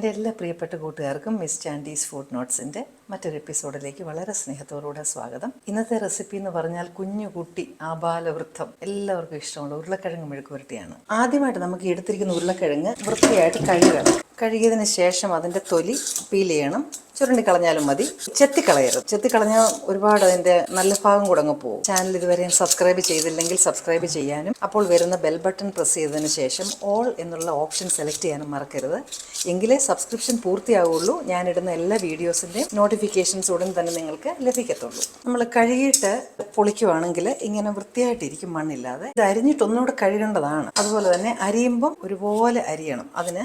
എന്റെ എല്ലാ പ്രിയപ്പെട്ട കൂട്ടുകാർക്കും മിസ് ചാൻഡീസ് ഫുഡ് നോട്ട്സിന്റെ മറ്റൊരു എപ്പിസോഡിലേക്ക് വളരെ സ്നേഹത്തോടുകൂടെ സ്വാഗതം. ഇന്നത്തെ റെസിപ്പി എന്ന് പറഞ്ഞാൽ കുഞ്ഞു കുട്ടി എല്ലാവർക്കും ഇഷ്ടമുള്ള ഉരുളക്കിഴങ്ങ് മെഴുക്ക് പുരട്ടിയാണ് ആദ്യമായിട്ട് നമുക്ക് എടുത്തിരിക്കുന്ന ഉരുളക്കിഴങ്ങ് വൃത്തിയായിട്ട് കഴുകണം. കഴുകിയതിന് ശേഷം അതിന്റെ തൊലി പീൽ ചെയ്യണം. ചുരുണ്ടി കളഞ്ഞാലും മതി. ചെത്തിക്കളയരുത് ചെത്തിക്കളഞ്ഞാൽ ഒരുപാട് അതിന്റെ നല്ല ഭാഗം കൂടെ പോകും. ചാനൽ ഇതുവരെയും സബ്സ്ക്രൈബ് ചെയ്തില്ലെങ്കിൽ സബ്സ്ക്രൈബ് ചെയ്യാനും. അപ്പോൾ വരുന്ന ബെൽ ബട്ടൺ പ്രസ് ചെയ്തതിന് ശേഷം ഓൾ എന്നുള്ള ഓപ്ഷൻ സെലക്ട് ചെയ്യാനും മറക്കരുത്. എങ്കിലേ സബ്സ്ക്രിപ്ഷൻ പൂർത്തിയാവുള്ളൂ ഞാനിടുന്ന എല്ലാ വീഡിയോസിന്റെയും നോട്ടിഫിക്കേഷൻസ് ഉടൻ തന്നെ നിങ്ങൾക്ക് ലഭിക്കത്തുള്ളൂ. നമ്മൾ കഴുകിയിട്ട് പൊളിക്കുവാണെങ്കിൽ ഇങ്ങനെ വൃത്തിയായിട്ടിരിക്കും മണ്ണില്ലാതെ. ഇത് അരിഞ്ഞിട്ട് ഒന്നുകൂടെ കഴുകേണ്ടതാണ്. അതുപോലെ തന്നെ അരിയുമ്പം ഒരുപോലെ അരിയണം. അതിന്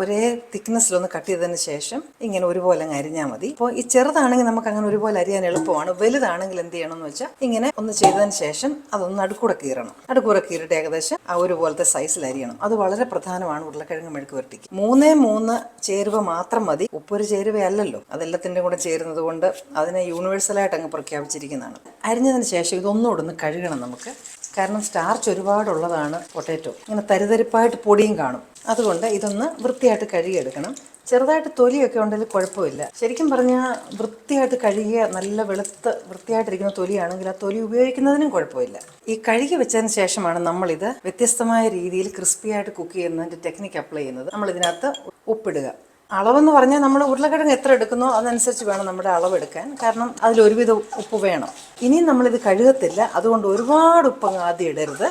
ഒരേ തിക്നെസ്സിലൊന്ന് കട്ട് ചെയ്തതിന് ശേഷം ഇങ്ങനെ ഒരുപോലെ അങ്ങ് അരിഞ്ഞാൽ മതി. അപ്പോൾ ഈ ചെറുതാണെങ്കിൽ നമുക്ക് അങ്ങനെ ഒരുപോലെ അരിയാൻ എളുപ്പമാണ്. വലുതാണെങ്കിൽ എന്ത് ചെയ്യണം എന്ന് വെച്ചാൽ ഇങ്ങനെ ഒന്ന് ചെയ്തതിന് ശേഷം അതൊന്ന് അടുക്കൂടെ കീറണം. അടുക്കൂടെ കീറിയിട്ട് ഏകദേശം ആ ഒരുപോലത്തെ സൈസിൽ അരിയണം. അത് വളരെ പ്രധാനമാണ് ഉരുളക്കിഴങ്ങ് മെഴുക്ക് വരട്ടിക്ക് മൂന്നേ മൂന്ന് ചേരുവ മാത്രം മതി. ഉപ്പൊരു ചേരുവയല്ലല്ലോ അതെല്ലാത്തിന്റെ കൂടെ ചേരുന്നത് കൊണ്ട് അതിനെ യൂണിവേഴ്സലായിട്ട് അങ്ങ് പ്രഖ്യാപിച്ചിരിക്കുന്നതാണ്. അരിഞ്ഞതിന് ശേഷം ഇതൊന്നുകൂടെ ഒന്ന് കഴുകണം നമുക്ക്. കാരണം സ്റ്റാർച്ച് ഒരുപാടുള്ളതാണ് പൊട്ടാറ്റോ ഇങ്ങനെ തരിതരിപ്പായിട്ട് പൊടിയും കാണും. അതുകൊണ്ട് ഇതൊന്ന് വൃത്തിയായിട്ട് കഴുകിയെടുക്കണം. ചെറുതായിട്ട് തൊലിയൊക്കെ ഉണ്ടെങ്കിൽ കുഴപ്പമില്ല. ശരിക്കും പറഞ്ഞാൽ വൃത്തിയായിട്ട് കഴുകിയ നല്ല വെളുത്ത് വൃത്തിയായിട്ടിരിക്കുന്ന തൊലിയാണെങ്കിൽ ആ തൊലി ഉപയോഗിക്കുന്നതിനും കുഴപ്പമില്ല. ഈ കഴുകി വെച്ചതിന് ശേഷമാണ് നമ്മളിത് വ്യത്യസ്തമായ രീതിയിൽ ക്രിസ്പിയായിട്ട് കുക്ക് ചെയ്യുന്നതിന്റെ ടെക്നിക്ക് അപ്ലൈ ചെയ്യുന്നത്. നമ്മൾ ഇതിനകത്ത് ഉപ്പിടുക. അളവെന്ന് പറഞ്ഞാൽ നമ്മൾ ഉരുളക്കിഴങ്ങ് എത്ര എടുക്കുന്നോ അതനുസരിച്ച് വേണം നമ്മുടെ അളവെടുക്കാൻ. കാരണം അതിൽ ഒരുവിധ ഉപ്പ് വേണം. ഇനിയും നമ്മളിത് കഴുകത്തില്ല. അതുകൊണ്ട് ഒരുപാട് ഉപ്പങ്ങ് ആദ്യം ഇടരുത്.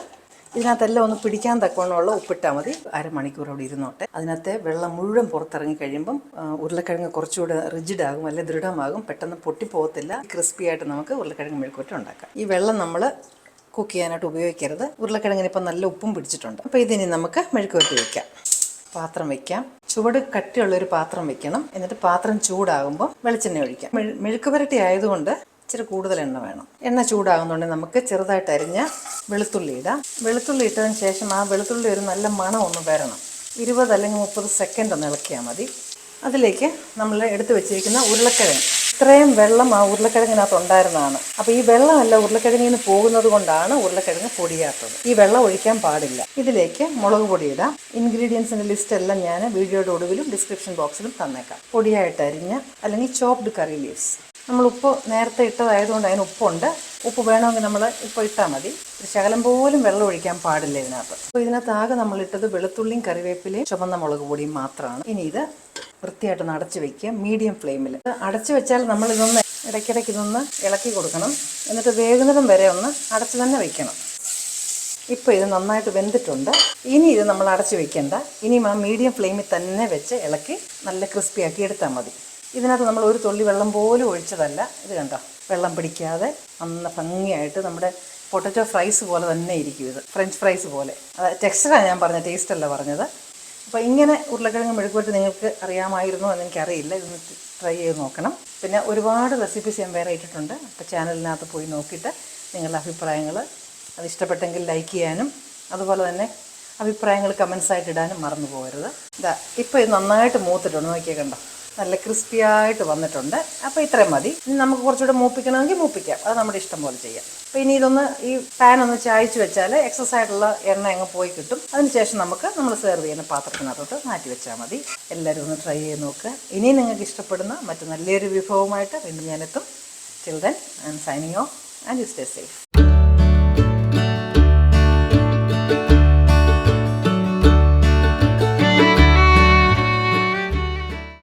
ഇതിനകത്തെല്ലാം ഒന്ന് പിടിക്കാൻ തക്കവണ്ണമുള്ള ഉപ്പിട്ടാൽ മതി. അരമണിക്കൂർ അവിടെ ഇരുന്നോട്ടെ. അതിനകത്തെ വെള്ളം മുഴുവൻ പുറത്തിറങ്ങി കഴിയുമ്പം ഉരുളക്കിഴങ്ങ് കുറച്ചുകൂടെ റിജിഡ് ആകും അല്ലെങ്കിൽ ദൃഢമാകും. പെട്ടെന്ന് പൊട്ടിപ്പോകത്തില്ല. ക്രിസ്പി ആയിട്ട് നമുക്ക് ഉരുളക്കിഴങ്ങ് മെഴുക്കുവറ്റ ഉണ്ടാക്കാം. ഈ വെള്ളം നമ്മൾ കുക്ക് ചെയ്യാനായിട്ട് ഉപയോഗിക്കരുത്. ഉരുളക്കിഴങ്ങിന് ഇപ്പം നല്ല ഉപ്പും പിടിച്ചിട്ടുണ്ട്. അപ്പോൾ ഇതിനി നമുക്ക് മെഴുക്കുവരട്ടി വയ്ക്കാം പാത്രം വെക്കാം. ചുവട് കട്ടിയുള്ള ഒരു പാത്രം വെക്കണം. എന്നിട്ട് പാത്രം ചൂടാകുമ്പോൾ വെളിച്ചെണ്ണ ഒഴിക്കാം. മെഴു- മെഴുക്ക് പുരട്ടി ആയതുകൊണ്ട് ഇച്ചിരി കൂടുതൽ എണ്ണ വേണം. എണ്ണ ചൂടാകുന്നുണ്ടെങ്കിൽ നമുക്ക് ചെറുതായിട്ട് അരിഞ്ഞ വെളുത്തുള്ളി ഇടാം. വെളുത്തുള്ളി ഇട്ടതിന് ശേഷം ആ വെളുത്തുള്ളി ഒരു നല്ല മണം ഒന്ന് വരണം. ഇരുപത് അല്ലെങ്കിൽ മുപ്പത് സെക്കൻഡ് ഒന്ന് ഇളക്കിയാൽ മതി. അതിലേക്ക് നമ്മൾ എടുത്തു വെച്ചിരിക്കുന്ന ഉരുളക്കിഴങ്ങ്. ഇത്രയും വെള്ളം ആ ഉരുളക്കിഴങ്ങിനകത്ത് ഉണ്ടായിരുന്നതാണ് അപ്പോൾ ഈ വെള്ളമല്ല ഉരുളക്കിഴങ്ങിൽ നിന്ന് പോകുന്നത് കൊണ്ടാണ് ഉരുളക്കിഴങ്ങ് പൊടിയാത്തത്. ഈ വെള്ളം ഒഴിക്കാൻ പാടില്ല. ഇതിലേക്ക് മുളക് പൊടി ഇടാം. ഇൻഗ്രീഡിയൻസിന്റെ ലിസ്റ്റ് എല്ലാം ഞാൻ വീഡിയോയുടെ ഒടുവിലും ഡിസ്ക്രിപ്ഷൻ ബോക്സിലും തന്നേക്കാം. പൊടിയായിട്ട് അരിഞ്ഞ് അല്ലെങ്കിൽ ചോപ്ഡ് കറി ലീവ്സ് നമ്മൾ ഉപ്പ് നേരത്തെ ഇട്ടതായതുകൊണ്ട് അതിന് ഉപ്പുണ്ട്. ഉപ്പ് വേണമെങ്കിൽ നമ്മൾ ഇപ്പോൾ ഇട്ടാൽ മതി. ശകലം പോലും വെള്ളം ഒഴിക്കാൻ പാടില്ല ഇതിനകത്ത്. അപ്പോൾ ഇതിനകത്ത് ആകെ നമ്മൾ ഇട്ടത് വെളുത്തുള്ളിയും കറിവേപ്പിലയും ചുമന്ന മുളക് പൊടിയും മാത്രമാണ്. ഇനി ഇത് വൃത്തിയായിട്ട് ഒന്ന് വയ്ക്കുക മീഡിയം ഫ്ലെയിമിൽ അടച്ചു വെച്ചാൽ നമ്മൾ ഇതൊന്ന് ഇടയ്ക്കിടയ്ക്ക് ഇതൊന്ന് ഇളക്കി കൊടുക്കണം. എന്നിട്ട് വേകുന്നതും വരെ ഒന്ന് അടച്ചു തന്നെ വെക്കണം. ഇപ്പോൾ ഇത് നന്നായിട്ട് വെന്തിട്ടുണ്ട്. ഇനി ഇത് നമ്മൾ അടച്ചു വെക്കേണ്ട. ഇനിയും ആ മീഡിയം ഫ്ലെയിമിൽ തന്നെ വെച്ച് ഇളക്കി നല്ല ക്രിസ്പി ആക്കി എടുത്താൽ മതി. ഇതിനകത്ത് നമ്മൾ ഒരു തുള്ളി വെള്ളം പോലും ഒഴിച്ചതല്ല. ഇത് കണ്ടോ? വെള്ളം പിടിക്കാതെ നന്ന ഭംഗിയായിട്ട് നമ്മുടെ പൊട്ടറ്റോ ഫ്രൈസ് പോലെ തന്നെ ഇരിക്കും ഇത്. ഫ്രഞ്ച് ഫ്രൈസ് പോലെ. അത് ടെക്സ്റ്ററാണ് ഞാൻ പറഞ്ഞത് ടേസ്റ്റല്ല പറഞ്ഞത്. അപ്പോൾ ഇങ്ങനെ ഉരുളക്കിഴങ്ങ് മെഴുക്കുവരട്ടി നിങ്ങൾക്ക് അറിയാമായിരുന്നു എന്ന് എനിക്കറിയില്ല. ഇതൊന്ന് ട്രൈ ചെയ്ത് നോക്കണം. പിന്നെ ഒരുപാട് റെസിപ്പീസ് ഞാൻ വേറെ ഇട്ടിട്ടുണ്ട്. അപ്പോൾ ചാനലിനകത്ത് പോയി നോക്കിയിട്ട് നിങ്ങളുടെ അഭിപ്രായങ്ങൾ അത് ഇഷ്ടപ്പെട്ടെങ്കിൽ ലൈക്ക് ചെയ്യാനും അതുപോലെ തന്നെ അഭിപ്രായങ്ങൾ കമൻസ് ആയിട്ട് ഇടാനും മറന്നു പോകരുത്. ഇതാ ഇപ്പോൾ ഇത് നന്നായിട്ട് മൂത്തിട്ടുണ്ട്. നോക്കിയേ കണ്ടോ? നല്ല ക്രിസ്പി ആയിട്ട് വന്നിട്ടുണ്ട്. അപ്പോൾ ഇത്രയും മതി. ഇനി നമുക്ക് കുറച്ചുകൂടെ മൂപ്പിക്കണമെങ്കിൽ മൂപ്പിക്കാം. അത് നമ്മുടെ ഇഷ്ടം പോലെ ചെയ്യാം. അപ്പോൾ ഇനി ഇതൊന്ന് ഈ പാൻ ഒന്ന് ചായച്ച് വെച്ചാൽ എക്സസ് ആയിട്ടുള്ള എണ്ണ അങ്ങ് പോയി കിട്ടും. അതിനുശേഷം നമുക്ക് നമ്മൾ സെർവ് ചെയ്യുന്ന പാത്രത്തിനകത്തോട്ട് മാറ്റി വെച്ചാൽ മതി. എല്ലാവരും ഒന്ന് ട്രൈ ചെയ്ത് നോക്കുക ഇനിയും നിങ്ങൾക്ക് ഇഷ്ടപ്പെടുന്ന മറ്റു നല്ലൊരു വിഭവമായിട്ട് വീണ്ടും ഞാനെത്തും children and signing off and you stay safe